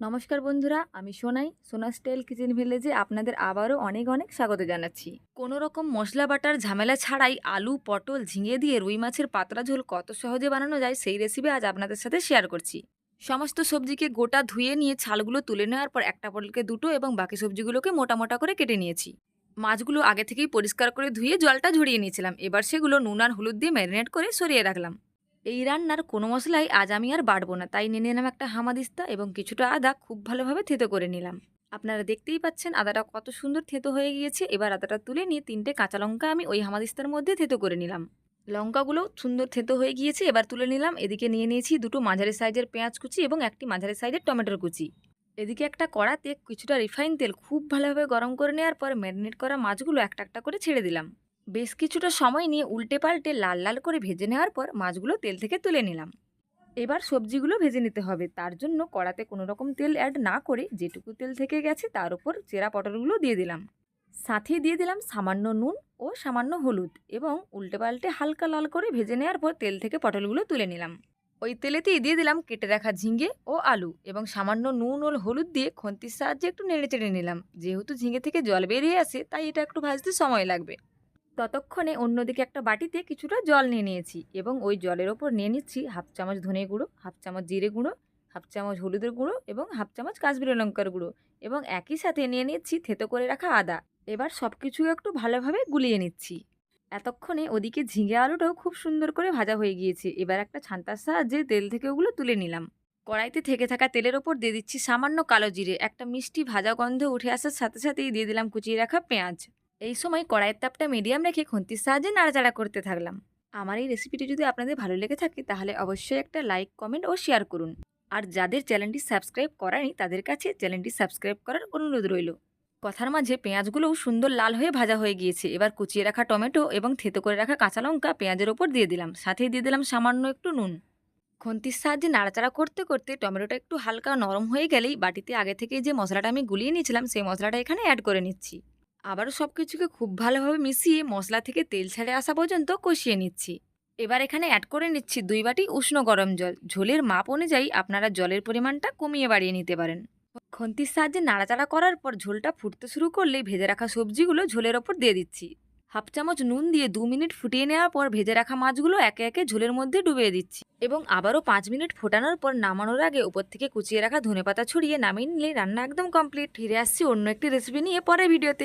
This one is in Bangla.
নমস্কার বন্ধুরা, আমি সোনাই, সোনা স্টাইল কিচেন ভিলেজে আপনাদের আবারও অনেক অনেক স্বাগত জানাচ্ছি। কোনো রকম মশলা বাটার ঝামেলা ছাড়াই আলু, পটল ঝিঙে দিয়ে রুই মাছের পাতলা ঝোল কত সহজে বানানো যায় সেই রেসিপি আজ আপনাদের সাথে শেয়ার করছি। সমস্ত সবজিকে গোটা ধুয়ে নিয়ে ছালগুলো তুলে নেওয়ার পর একটা পটলকে দুটো এবং বাকি সবজিগুলোকে মোটা মোটা করে কেটে নিয়েছি। মাছগুলো আগে থেকেই পরিষ্কার করে ধুয়ে জলটা ঝরিয়ে নিয়েছিলাম। এবার সেগুলো নুন আর হলুদ দিয়ে ম্যারিনেট করে সরিয়ে রাখলাম। এই রান্নার কোনো মশলাই আজ আমি আর বাড়বো না। তাই নিয়ে নিলাম একটা হামাদিস্তা এবং কিছুটা আদা খুব ভালোভাবে থেতো করে নিলাম। আপনারা দেখতেই পাচ্ছেন আদাটা কত সুন্দর থেতো হয়ে গিয়েছে। এবার আদাটা তুলে নিয়ে তিনটে কাঁচা লঙ্কা আমি ওই হামাদিস্তার মধ্যে থেতো করে নিলাম। লঙ্কাগুলো সুন্দর থেতো হয়ে গিয়েছে, এবার তুলে নিলাম। এদিকে নিয়ে নিয়েছি দুটো মাঝারি সাইজের পেঁয়াজ কুচি এবং একটি মাঝারি সাইজের টমেটোর কুচি। এদিকে একটা কড়াতে কিছুটা রিফাইন তেল খুব ভালোভাবে গরম করে নেওয়ার পর ম্যারিনেট করা মাছগুলো একটা একটা করে ছেড়ে দিলাম। বেশ কিছুটা সময় নিয়ে উল্টে পাল্টে লাল লাল করে ভেজে নেওয়ার পর মাছগুলো তেল থেকে তুলে নিলাম। এবার সবজিগুলো ভেজে নিতে হবে। তার জন্য কড়াতে কোনো রকম তেল অ্যাড না করে যেটুকু তেল থেকে গেছে তার উপর চেরা পটলগুলো দিয়ে দিলাম। সাথে দিয়ে দিলাম সামান্য নুন ও সামান্য হলুদ এবং উল্টে পাল্টে হালকা লাল করে ভেজে নেওয়ার পর তেল থেকে পটলগুলো তুলে নিলাম। ওই তেলেতেই দিয়ে দিলাম কেটে রাখা ঝিঙে ও আলু এবং সামান্য নুন ও হলুদ দিয়ে খন্তির সাহায্যে একটু নেড়ে চেড়ে নিলাম। যেহেতু ঝিঙে থেকে জল বেরিয়ে আসে, তাই এটা একটু ভাজতে সময় লাগবে। ততক্ষণে অন্যদিকে একটা বাটিতে কিছুটা জল নিয়ে নিয়েছি এবং ওই জলের ওপর নিয়ে নিচ্ছি হাফ চামচ ধনে গুঁড়ো, হাফ চামচ জিরে গুঁড়ো, হাফ চামচ হলুদের গুঁড়ো এবং হাফ চামচ কাশ্মীরি লঙ্কার গুঁড়ো এবং একই সাথে নিয়ে নিচ্ছি থেতো করে রাখা আদা। এবার সব কিছু একটু ভালোভাবে গুলিয়ে নিচ্ছি। এতক্ষণে ওদিকে ঝিঙে আলুটাও খুব সুন্দর করে ভাজা হয়ে গিয়েছে। এবার একটা ছান্তার সাহায্যে তেল থেকে ওগুলো তুলে নিলাম। কড়াইতে থেকে থাকা তেলের ওপর দিয়ে দিচ্ছি সামান্য কালো জিরে। একটা মিষ্টি ভাজা গন্ধ উঠে আসার সাথে সাথেই দিয়ে দিলাম কুচিয়ে রাখা পেঁয়াজ। এই সময় কড়াইয়ের তাপটা মিডিয়াম রেখে খুন্তির সাহায্যে নাড়াচাড়া করতে থাকলাম। আমার এই রেসিপিটি যদি আপনাদের ভালো লেগে থাকে, তাহলে অবশ্যই একটা লাইক কমেন্ট ও শেয়ার করুন। আর যাদের চ্যানেলটি সাবস্ক্রাইব করানি তাদের কাছে চ্যানেলটি সাবস্ক্রাইব করার অনুরোধ রইল। কথার মাঝে পেঁয়াজগুলোও সুন্দর লাল হয়ে ভাজা হয়ে গিয়েছে। এবার কুচিয়ে রাখা টমেটো এবং থেতো করে রাখা কাঁচা লঙ্কা পেঁয়াজের ওপর দিয়ে দিলাম। সাথেই দিয়ে দিলাম সামান্য একটু নুন। খুন্তির সাহায্যে নাড়াচাড়া করতে করতে টমেটোটা একটু হালকা নরম হয়ে গেলেই বাটিতে আগে থেকে যে মশলাটা আমি গুলিয়ে নিয়েছিলাম, সেই মশলাটা এখানে অ্যাড করে নিচ্ছি। আবারও সব কিছুকে খুব ভালোভাবে মিশিয়ে মশলা থেকে তেল ছেড়ে আসা পর্যন্ত কষিয়ে নিচ্ছি। এবার এখানে অ্যাড করে নিচ্ছি দুই বাটি উষ্ণ গরম জল। ঝোলের মাপ অনুযায়ী আপনারা জলের পরিমাণটা কমিয়ে বাড়িয়ে নিতে পারেন। খন্তির সাহায্যে নাড়াচাড়া করার পর ঝোলটা ফুটতে শুরু করলেই ভেজে রাখা সবজিগুলো ঝোলের ওপর দিয়ে দিচ্ছি। হাফ চামচ নুন দিয়ে দু মিনিট ফুটিয়ে নেওয়ার পর ভেজে রাখা মাছগুলো একে একে ঝোলের মধ্যে ডুবিয়ে দিচ্ছি। এবং আবারও পাঁচ মিনিট ফোটানোর পর নামানোর আগে উপর থেকে কুচিয়ে রাখা ধনেপাতা ছড়িয়ে নামিয়ে নিলে রান্না একদম কমপ্লিট ফিরে আসছি অন্য একটি রেসিপি নিয়ে পরে ভিডিওতে